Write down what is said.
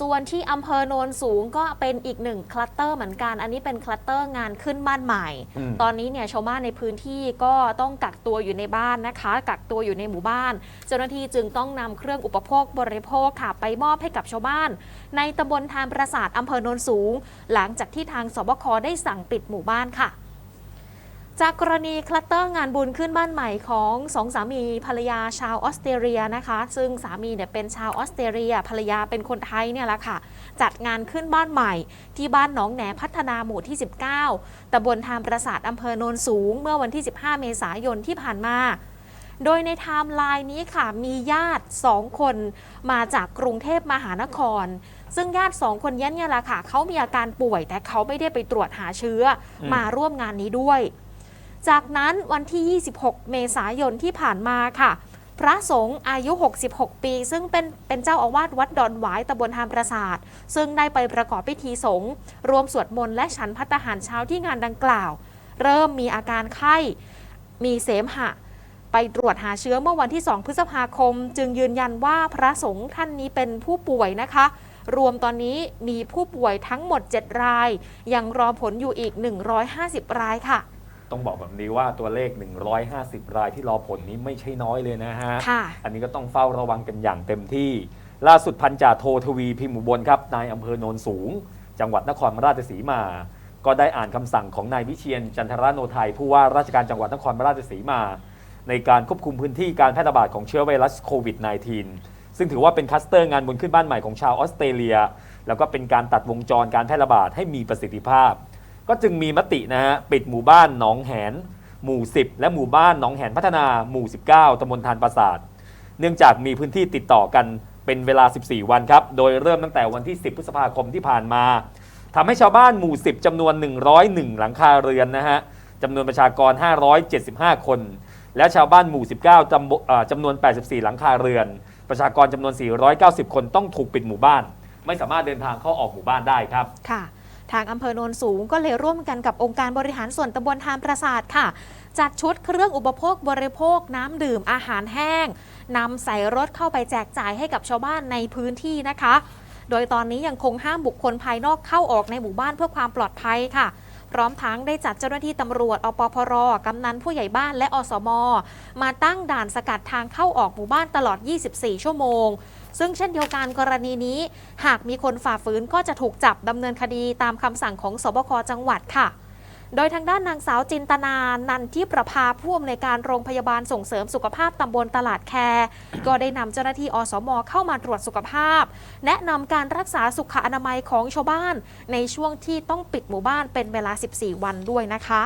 ส่วนที่อำเภอโนนสูงก็เป็นอีกหนึ่งคลัสเตอร์เหมือนกัน อันนี้เป็นคลัสเตอร์งานขึ้นบ้านใหม่อืมตอนนี้เนี่ยชาวบ้านในพื้นที่ก็ต้องกักตัวอยู่ในบ้านนะคะ กักตัวอยู่ในหมู่บ้าน เจ้าหน้าที่จึงต้องนำเครื่องอุปโภคบริโภคค่ะไปมอบให้กับชาวบ้าน ในตำบลทานประสาทอำเภอโนนสูง หลังจากที่ทางสบคได้สั่งปิดหมู่บ้านค่ะ จากกรณีคลัตเตอร์งานบุญขึ้นบ้านใหม่ของสองสามีภรรยาชาวออสเตรเลียนะคะ ซึ่งสามีเนี่ยเป็นชาวออสเตรเลียภรรยาเป็นคนไทยเนี่ยแหละค่ะ จัดงานขึ้นบ้านใหม่ ที่บ้านหนองแหนพัฒนาหมู่ที่ 19ตำบลทามประสาทอำเภอโนนสูง เมื่อวันที่ 15 เมษายนที่ผ่านมา โดยในไทม์ไลน์นี้ค่ะมีญาติ 2 คนมาจากกรุงเทพมหานครซึ่งญาติ2คนนี้เนี่ยแหละค่ะเขามีอาการป่วยแต่เขาไม่ได้ไปตรวจหาเชื้ออมมาร่วมงานนี้ด้วย จากนั้นวันที่ 26 เมษายนที่ผ่านมาค่ะ พระสงฆ์อายุ 66 ปี ซึ่งเป็นเป็นเจ้าอาวาสวัดดอนหวายตำบลทามประสาท ซึ่งได้ไปประกอบพิธีสงฆ์รวมสวดมนต์และฉันพัตหารเช้าที่งานดังกล่าว เริ่มมีอาการไข้ มีเสมหะไปตรวจหาเชื้อเมื่อวันที่ 2 พฤษภาคม จึงยืนยันว่าพระสงฆ์ท่านนี้เป็นผู้ป่วยนะคะ รวมตอนนี้มีผู้ป่วยทั้งหมด 7 ราย ยังรอผลอยู่อีก 150 รายค่ะ ต้องบอกแบบนี้ว่าตัวเลข 150 รายที่รอผลนี้ไม่ใช่น้อยเลยนะฮะ ค่ะ อันนี้ก็ต้องเฝ้าระวังกันอย่างเต็มที่ ล่าสุดพันจ่าโททวีพิมพ์อุบลครับนายอำเภอโนนสูง จังหวัดนครราชสีมา ก็ได้อ่านคำสั่งของนายวิเชียนจันทรโนไทยผู้ว่าราชการจังหวัดนครราชสีมา ในการควบคุมพื้นที่การแพร่ระบาดของเชื้อไวรัสโควิด -19 ซึ่งถือว่าเป็นคลัสเตอร์งานบุญขึ้นบ้านใหม่ของชาวออสเตรเลีย แล้วก็เป็นการตัดวงจรการแพร่ระบาดให้มีประสิทธิภาพ ก็จึงมีมตินะฮะปิดหมู่บ้านหนองแหน หมู่ 10 และหมู่บ้านหนองแหนพัฒนาหมู่ 19ตำบลทานปราสาท เนื่องจากมีพื้นที่ติดต่อกันเป็นเวลา 14 วันครับ โดยเริ่มตั้งแต่วันที่ 10 พฤษภาคมที่ผ่านมาทำให้ชาวบ้านหมู่ 10จำนวน 101 หลังคาเรือนนะฮะจำนวนประชากร 575 คน และชาวบ้านหมู่ 19จำบเอ่อจำนวน 84 หลังคาเรือน ประชากรจำนวน 490 คนต้องถูกปิดหมู่บ้าน ไม่สามารถเดินทางเข้าออกหมู่บ้านได้ครับค่ะ ทางอำเภอโนนสูงก็เลยร่วมกันกับองค์การบริหารส่วนตำบลทานประสาทค่ะ จัดชุดเครื่องอุปโภคบริโภคน้ำดื่มอาหารแห้งนำใส่รถเข้าไปแจกจ่ายให้กับชาวบ้านในพื้นที่นะคะ โดยตอนนี้ยังคงห้ามบุคคลภายนอกเข้าออกในหมู่บ้านเพื่อความปลอดภัยค่ะ พร้อมทั้งได้จัดเจ้าหน้าที่ตำรวจอปพรกำนันผู้ใหญ่บ้านและอสม มาตั้งด่านสกัดทางเข้าออกหมู่บ้านตลอด 24 ชั่วโมง ซึ่งเช่นเดียวกันกรณีนี้ หากมีคนฝ่าฝืนก็จะถูกจับดำเนินคดีตามคำสั่งของสบคจังหวัดค่ะ โดยทางด้านนางสาวจินตนา นันทิประภาผู้อำนวยการโรงพยาบาลส่งเสริมสุขภาพตำบลตลาดแคร์ก็ได้นำเจ้าหน้าที่อสมเข้ามาตรวจสุขภาพ แนะนำการรักษาสุขอนามัยของชาวบ้าน ในช่วงที่ต้องปิดหมู่บ้านเป็นเวลา 14 วันด้วยนะคะ